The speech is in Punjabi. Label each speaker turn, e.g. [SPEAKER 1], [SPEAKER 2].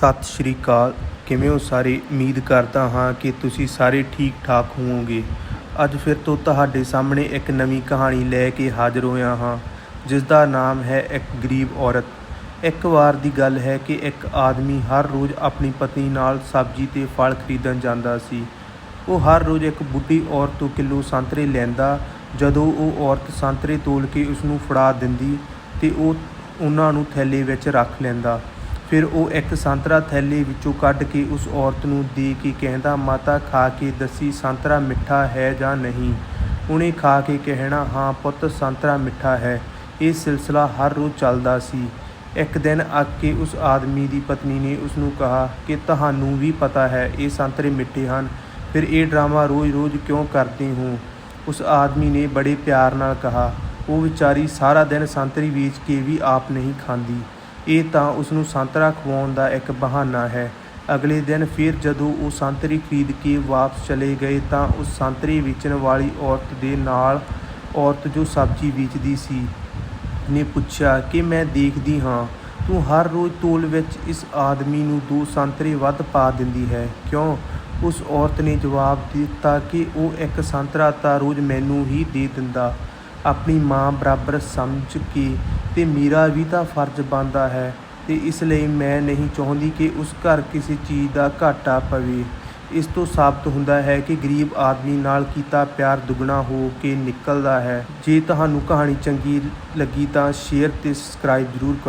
[SPEAKER 1] ਸਤਿ ਸ਼੍ਰੀ ਅਕਾਲ। ਕਿਵੇਂ ਹੋ ਸਾਰੇ? ਉਮੀਦ ਕਰਦਾ ਹਾਂ ਕਿ ਤੁਸੀਂ ਸਾਰੇ ਠੀਕ ਠਾਕ ਹੋਵੋਗੇ। ਅੱਜ ਫਿਰ ਤੋਂ ਤੁਹਾਡੇ ਸਾਹਮਣੇ ਇੱਕ ਨਵੀਂ ਕਹਾਣੀ ਲੈ ਕੇ ਹਾਜ਼ਰ ਹੋਇਆ ਹਾਂ ਜਿਸ ਦਾ ਨਾਮ ਹੈ ਇੱਕ ਗਰੀਬ ਔਰਤ। ਇੱਕ ਵਾਰ ਦੀ ਗੱਲ ਹੈ ਕਿ ਇੱਕ ਆਦਮੀ ਹਰ ਰੋਜ਼ ਆਪਣੀ ਪਤਨੀ ਨਾਲ ਸਬਜ਼ੀ ਤੇ ਫਲ ਖਰੀਦਣ ਜਾਂਦਾ ਸੀ। ਉਹ ਹਰ ਰੋਜ਼ ਇੱਕ ਬੁੱਢੀ ਔਰਤ ਤੋਂ ਕਿਲੋ ਸੰਤਰੇ ਲੈਂਦਾ, ਜਦੋਂ ਉਹ ਔਰਤ ਸੰਤਰੇ ਤੋਲ ਕੇ ਉਸ ਨੂੰ ਫੜਾ ਦਿੰਦੀ ਤੇ ਉਹ ਉਹਨਾਂ ਨੂੰ ਥੈਲੇ ਵਿੱਚ ਰੱਖ ਲੈਂਦਾ। ਫਿਰ ਉਹ ਇੱਕ ਸੰਤਰਾ ਥੈਲੀ ਵਿੱਚੋਂ ਕੱਢ ਕੇ ਉਸ ਔਰਤ ਨੂੰ ਦੇ ਕੇ ਕਹਿੰਦਾ, ਮਾਤਾ, ਖਾ ਕੇ ਦੱਸੀ ਸੰਤਰਾ ਮਿੱਠਾ ਹੈ ਜਾਂ ਨਹੀਂ? ਉਹਨੇ ਖਾ ਕੇ ਕਹਿਣਾ, ਹਾਂ ਪੁੱਤ, ਸੰਤਰਾ ਮਿੱਠਾ ਹੈ। ਇਹ ਸਿਲਸਿਲਾ ਹਰ ਰੋਜ਼ ਚੱਲਦਾ ਸੀ। ਇੱਕ ਦਿਨ ਆ ਕੇ ਉਸ ਆਦਮੀ ਦੀ ਪਤਨੀ ਨੇ ਉਸ ਨੂੰ ਕਿਹਾ ਕਿ, ਤੁਹਾਨੂੰ ਵੀ ਪਤਾ ਹੈ, ਇਹ ਸੰਤਰੇ ਮਿੱਠੇ ਹਨ। ਫਿਰ ਇਹ ਡਰਾਮਾ ਰੋਜ਼-ਰੋਜ਼ ਕਿਉਂ ਕਰਦੇ ਹੋ? ਉਸ ਆਦਮੀ ਨੇ ਬੜੇ ਪਿਆਰ ਨਾਲ ਕਿਹਾ, ਉਹ ਵਿਚਾਰੀ ਸਾਰਾ ਦਿਨ ਸੰਤਰੀ ਵੇਚ ਕੇ ਵੀ ਆਪ ਨਹੀਂ ਖਾਂਦੀ। ਇਹ ਤਾਂ ਉਸ ਨੂੰ ਸੰਤਰਾ ਖਵਾਉਣ ਦਾ ਇੱਕ ਬਹਾਨਾ ਹੈ। ਅਗਲੇ ਦਿਨ ਫਿਰ ਜਦੋਂ ਉਹ ਸੰਤਰੀ ਖਰੀਦ ਕੇ ਵਾਪਸ ਚਲੇ ਗਏ ਤਾਂ ਉਸ ਸੰਤਰੀ ਵੇਚਣ ਵਾਲੀ ਔਰਤ ਦੇ ਨਾਲ ਔਰਤ ਜੋ ਸਬਜ਼ੀ ਵੇਚਦੀ ਸੀ ਨੇ ਪੁੱਛਿਆ ਕਿ ਮੈਂ ਦੇਖਦੀ ਹਾਂ, ਤੂੰ ਹਰ ਰੋਜ਼ ਤੋਲ ਵਿੱਚ ਇਸ ਆਦਮੀ ਨੂੰ ਦੋ ਸੰਤਰੇ ਵੱਧ ਪਾ ਦਿੰਦੀ ਹੈ। ਕਿਉਂ? ਉਸ ਔਰਤ ਨੇ ਜਵਾਬ ਦਿੱਤਾ ਕਿ ਉਹ ਇੱਕ ਸੰਤਰਾ ਤਾਂ ਰੋਜ਼ ਮੈਨੂੰ ਹੀ ਦੇ ਦਿੰਦਾ। ਆਪਣੀ ਮਾਂ ਬਰਾਬਰ ਸਮਝ ਕੇ ਅਤੇ ਮੇਰਾ ਵੀ ਤਾਂ ਫਰਜ਼ ਬਣਦਾ ਹੈ ਅਤੇ ਇਸ ਲਈ ਮੈਂ ਨਹੀਂ ਚਾਹੁੰਦੀ ਕਿ ਉਸ ਘਰ ਕਿਸੇ ਚੀਜ਼ ਦਾ ਘਾਟਾ ਪਵੇ। ਇਸ ਤੋਂ ਸਾਬਤ ਹੁੰਦਾ ਹੈ ਕਿ ਗਰੀਬ ਆਦਮੀ ਨਾਲ ਕੀਤਾ ਪਿਆਰ ਦੁੱਗਣਾ ਹੋ ਕੇ ਨਿਕਲਦਾ ਹੈ। ਜੇ ਤੁਹਾਨੂੰ ਕਹਾਣੀ ਚੰਗੀ ਲੱਗੀ ਤਾਂ ਸ਼ੇਅਰ ਅਤੇ ਸਬਸਕ੍ਰਾਈਬ ਜ਼ਰੂਰ ਕਰੋ।